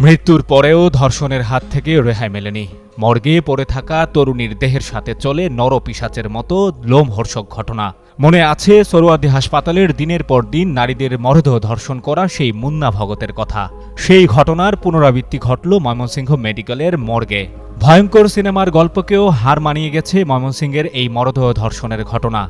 মৃত্যুর পরেও ধর্ষণের হাত থেকে রেহাই মেলেনি। মর্গে পড়ে থাকা তরুণীর দেহের সাথে চলে নরপিসাচের মতো লোমহর্ষক ঘটনা। মনে আছে সরোয়াদি হাসপাতালের দিনের পর দিন নারীদের মরদেহ ধর্ষণ করা সেই মুন্না ভগতের কথা। সেই ঘটনার পুনরাবৃত্তি ঘটল ময়মনসিংহ মেডিকেলের মর্গে। ভয়ঙ্কর সিনেমার গল্পকেও হার মানিয়ে গেছে ময়মনসিংহের এই মরদেহ ধর্ষণের ঘটনা।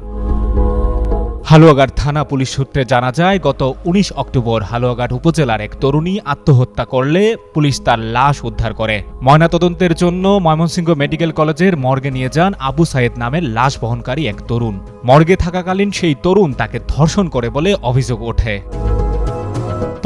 হালুয়াঘাট থানা পুলিশ সূত্রে জানা যায়, গত ১৯ অক্টোবর হালুয়াঘাট উপজেলার এক তরুণী আত্মহত্যা করলে পুলিশ তার লাশ উদ্ধার করে। ময়নাতদন্তের জন্য ময়মনসিংহ মেডিকেল কলেজের মর্গে নিয়ে যান আবু সাইদ নামের লাশ বহনকারী এক তরুণ। মর্গে থাকাকালীন সেই তরুণ তাকে ধর্ষণ করে বলে অভিযোগ ওঠে।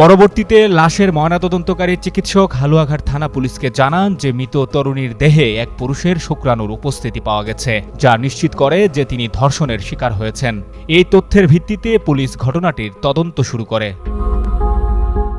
পরবর্তীতে লাশের ময়নাতদন্তকারী চিকিৎসক হালুয়াঘাট থানা পুলিশকে জানান যে মৃত তরুণীর দেহে এক পুরুষের শুক্রাণুর উপস্থিতি পাওয়া গেছে, যা নিশ্চিত করে যে তিনি ধর্ষণের শিকার হয়েছেন। এই তথ্যের ভিত্তিতে পুলিশ ঘটনাটির তদন্ত শুরু করে।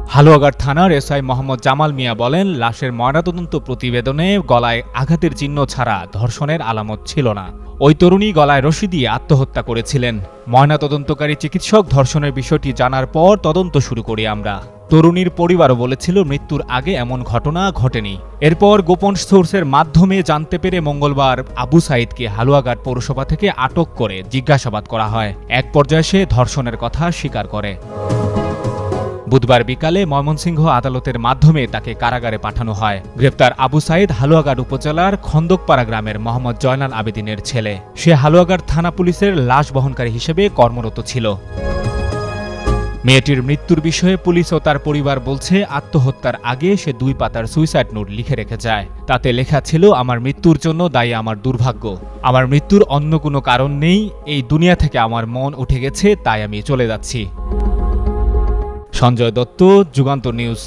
হালুয়াঘাট থানার এসআই মোহাম্মদ জামাল মিয়া বলেন, লাশের ময়নাতদন্ত প্রতিবেদনে গলায় আঘাতের চিহ্ন ছাড়া ধর্ষণের আলামত ছিল না। ওই তরুণী গলায় রশি দিয়ে আত্মহত্যা করেছিলেন। ময়নাতদন্তকারী চিকিৎসক ধর্ষণের বিষয়টি জানার পর তদন্ত শুরু করি আমরা। তরুণীর পরিবারও বলেছিল, মৃত্যুর আগে এমন ঘটনা ঘটেনি। এরপর গোপন সোর্সের মাধ্যমে জানতে পেরে মঙ্গলবার আবু সাইদকে হালুয়াঘাট পৌরসভা থেকে আটক করে জিজ্ঞাসাবাদ করা হয়। এক পর্যায়ে সে ধর্ষণের কথা স্বীকার করে। বুধবার বিকালে ময়মনসিংহ আদালতের মাধ্যমে তাকে কারাগারে পাঠানো হয়। গ্রেপ্তার আবু সাইদ হালুয়াঘাট উপজেলার খন্দকপাড়া গ্রামের মোহাম্মদ জয়নাল আবেদিনের ছেলে। সে হালুয়াঘাট থানা পুলিশের লাশ বহনকারী হিসেবে কর্মরত ছিল। মেয়েটির মৃত্যুর বিষয়ে পুলিশ ও তার পরিবার বলছে, আত্মহত্যার আগে সে দুই পাতার সুইসাইড নোট লিখে রেখে যায়। তাতে লেখা ছিল, আমার মৃত্যুর জন্য দায়ী আমার দুর্ভাগ্য। আমার মৃত্যুর অন্য কোনো কারণ নেই। এই দুনিয়া থেকে আমার মন উঠে গেছে, তাই আমি চলে যাচ্ছি। সঞ্জয় দত্ত যুগান্ত নিউজ।